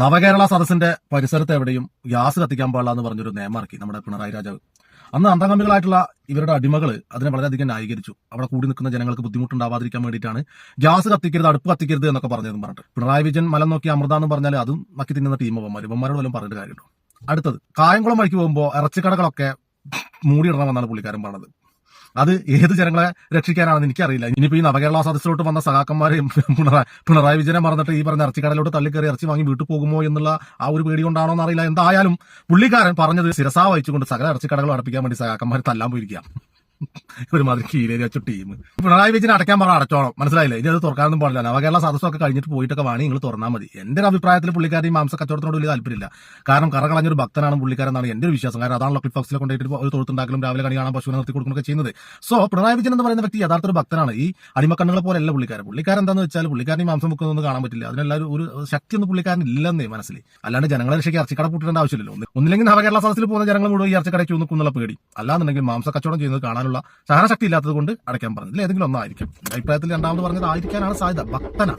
നവകേരള സദസ്സിന്റെ പരിസരത്ത് എവിടെയും ഗ്യാസ് കത്തിക്കാൻ പാടില്ല എന്ന് പറഞ്ഞൊരു നിയമം ഇറക്കി നമ്മുടെ പിണറായി രാജാവ്. അന്ന് അന്തകമ്പികളായിട്ടുള്ള ഇവരുടെ അടിമകൾ അതിനെ വളരെയധികം ന്യായീകരിച്ചു. അവിടെ കൂടി നിൽക്കുന്ന ജനങ്ങൾക്ക് ബുദ്ധിമുട്ടുണ്ടാവാതിരിക്കാൻ വേണ്ടിയിട്ടാണ് ഗ്യാസ് കത്തിക്കരുത് അടുപ്പ് കത്തിക്കരുത് എന്നൊക്കെ പറഞ്ഞതെന്ന് പറഞ്ഞിട്ട്. പിണറായി വിജയൻ മലം നോക്കി അമൃത എന്ന് പറഞ്ഞാൽ അതും നക്കി തിന്നുന്ന ടീം അവന്മാർ ഇവന്മാരോട് വല്ലതും പറഞ്ഞിട്ട് കാര്യമുണ്ടോ? അടുത്തത് കായംകുളം വഴിക്ക് പോകുമ്പോൾ ഇറച്ചിക്കടകളൊക്കെ മൂടിയിടണമെന്നാണ് പുള്ളിക്കാരൻ പറഞ്ഞത്. അത് ഏത് ജനങ്ങളെ രക്ഷിക്കാനാണെന്ന് എനിക്കറിയില്ല. ഇനിയിപ്പോ ഈ നവകേരള സദസ്സിലോട്ട് വന്ന സഹാക്കന്മാരെയും പിണറായി വിജയനെ മറന്നിട്ട് ഈ പറഞ്ഞ ഇറച്ചിക്കടയിലോട്ട് തള്ളിക്കയറി ഇറച്ചി വാങ്ങി വീട്ടിൽ പോകുമോ എന്നുള്ള ആ ഒരു പേടി കൊണ്ടാണോ എന്നറിയില്ല എന്തായാലും പുള്ളിക്കാരൻ പറഞ്ഞത് ശിരസാ വഹിച്ചുകൊണ്ട് സകല ഇറച്ചിക്കടകൾ അടപ്പിക്കാൻ വേണ്ടി സഹാക്കന്മാർ തല്ലാൻ പോയിരിക്കുക ഒരുമാതിരി കീഴേരി വെച്ച ടീം പിണറായി വിജയൻ അടയ്ക്കാൻ പറഞ്ഞ അടച്ചോണം. മനസ്സിലായില്ലേ? ഇനി അത് തുറക്കാനൊന്നും പാടില്ല. നവകേരള സദസ്സൊക്കെ കഴിഞ്ഞിട്ട് പോയിട്ടൊക്കെ വേണമെങ്കിൽ നിങ്ങൾ തുറന്നാൽ മതി. എന്റെ ഒരു അഭിപ്രായത്തിൽ പുള്ളിക്കാരൻ ഈ മാംസ കച്ചവടത്തോട് വലിയ താല്പര്യമില്ല. കാരണം കറ കളഞ്ഞൊരു ഭക്തനാണ് പുള്ളിക്കാരൻ എന്നാണ് എന്റെ ഒരു വിശ്വാസം. കാരണം അതാണ് ക്ലിഫ് ഹൗസിൽ കൊണ്ടുപോയിട്ട് ഒരു തൊഴുത്തുണ്ടാക്കലും രാവിലെ കണി കാണാൻ പശുവിനെ നിർത്തി കൊടുക്കുന്നൊക്കെ ചെയ്യുന്നത്. സോ പിണറായി വിജയൻ എന്ന് പറയുന്ന വ്യക്തി യഥാർത്ഥ ഒരു ഭക്തനാണ്. ഈ അടിമക്കണ്ണുകളെ പോലെയല്ല പുള്ളിക്കാരൻ. പുള്ളിക്കാരൻ എന്താണെന്ന് വെച്ചാൽ പുള്ളിക്കാരൻ ഈ മാംസം വെക്കുന്നൊന്നും കാണാൻ പറ്റില്ല. അതിനെല്ലാം ഒരു ശക്തി ഒന്നും പുള്ളിക്കാരൻ ഇല്ലെന്നേ മനസ്സിൽ അല്ലാണ്ട് ജനങ്ങളെ രക്ഷയ്ക്ക് ഇറച്ചിക്കട പൂട്ടേണ്ട ആവശ്യമില്ലല്ലോ. ഒന്ന് ഒന്നില്ലെങ്കിൽ നവകേരള സദസ്സിൽ പോകുന്ന ജനങ്ങൾ മുഴുവൻ ഈ ഇറച്ചിക്കടയ്ക്ക് കുന്നുള്ള പേടി അല്ലാന്നുണ്ടെങ്കിൽ മാംസ കച്ചവടം ചെയ്യുന്നത് കാണാനുള്ള സഹനശക്തി ഇല്ലാത്തത് കൊണ്ട് അടയ്ക്കാൻ പറഞ്ഞത് ഇതിൽ ഏതെങ്കിലും ഒന്നായിരിക്കും. അഭിപ്രായത്തിൽ രണ്ടാമത് പറഞ്ഞത് ആയിരിക്കാനാണ് സാധ്യത. ഭക്തന